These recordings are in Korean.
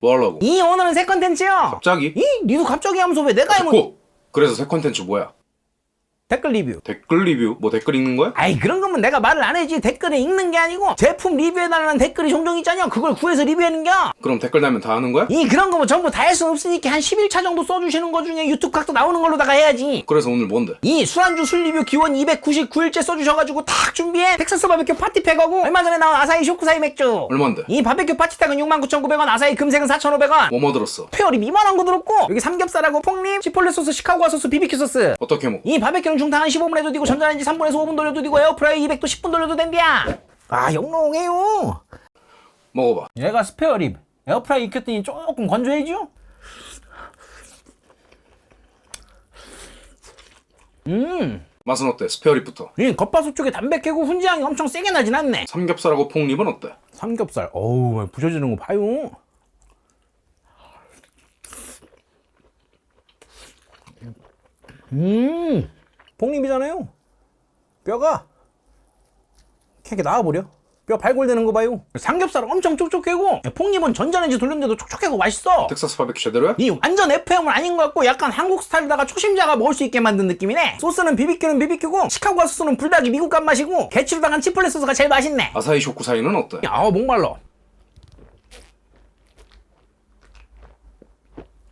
뭐 하려고? 이 오늘은 새 컨텐츠요. 갑자기? 이 니도 갑자기 하면서 왜 내가 듣고! 그래서 새 컨텐츠 뭐야? 댓글 리뷰. 댓글 리뷰? 뭐 댓글 읽는 거야? 아이 그런 거면 내가 말을 안 해지 댓글을 읽는 게 아니고 제품 리뷰해달라는 댓글이 종종 있잖여 그걸 구해서 리뷰하는겨 그럼 댓글 달면 다 하는 거야? 이 그런 거 뭐 전부 다 할수 없으니까 한 11차 정도 써주시는 거 중에 유튜브 각도 나오는 걸로다가 해야지 그래서 오늘 뭔데? 이 술안주 술 리뷰 기원 299일째 써주셔가지고 딱 준비해 텍사스 바베큐 파티팩하고 얼마 전에 나온 아사히 쇼크사이 맥주 얼만데? 이 바베큐 파티팩은 69,900원 아사히 금색은 4,500원 뭐뭐 들었어? 페어리 2만원 거 들었고 여기 삼겹살하고 폭립 치폴레 소스 시카고아 소스 비비큐 소스 어떻게 먹어? 이 바베큐는 중탕 한 15분 해도 되고 전자레인지 3분에서 5분 돌려도 되고 에어프라이 200도 10분 돌려도 된디야 아 영롱해요 먹어봐 얘가 스페어립 에어프라이 익혔더니 조금 건조해지요? 음, 맛은 어때? 스페어립부터 이 겉바속 쪽에 담백하고 훈지향이 엄청 세게 나진 않네. 삼겹살하고 폭립은 어때? 삼겹살, 어우, 부셔지는 거 봐요. 음, 폭립이잖아요. 뼈가 이렇게 나와버려. 뼈 발골되는 거 봐요. 삼겹살 엄청 촉촉하고 폭립은 전자레인지 돌렸는데도 촉촉하고 맛있어. 텍사스 바베큐 제대로야? 이 완전 FM은 아닌 것 같고 약간 한국 스타일에다가 초심자가 먹을 수 있게 만든 느낌이네 소스는 비비큐는 비비큐고 시카고아 소스는 불닭이 미국 간 맛이고 개치로 당한 치폴레 소스가 제일 맛있네 아사히 쇼쿠사이는 어때? 야 어, 목말라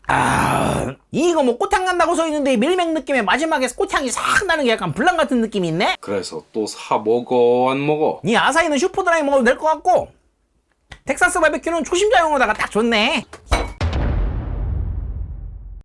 아 이거 뭐 꽃향 난다고 써있는데 밀맥 느낌의 마지막에 꽃향이 싹 나는 게 약간 불랑 같은 느낌이 있네 그래서 또 사 먹어 안 먹어? 이 아사히는 슈퍼드라이 먹어도 될 것 같고 텍사스 바베큐는 초심자용으로다가 딱 좋네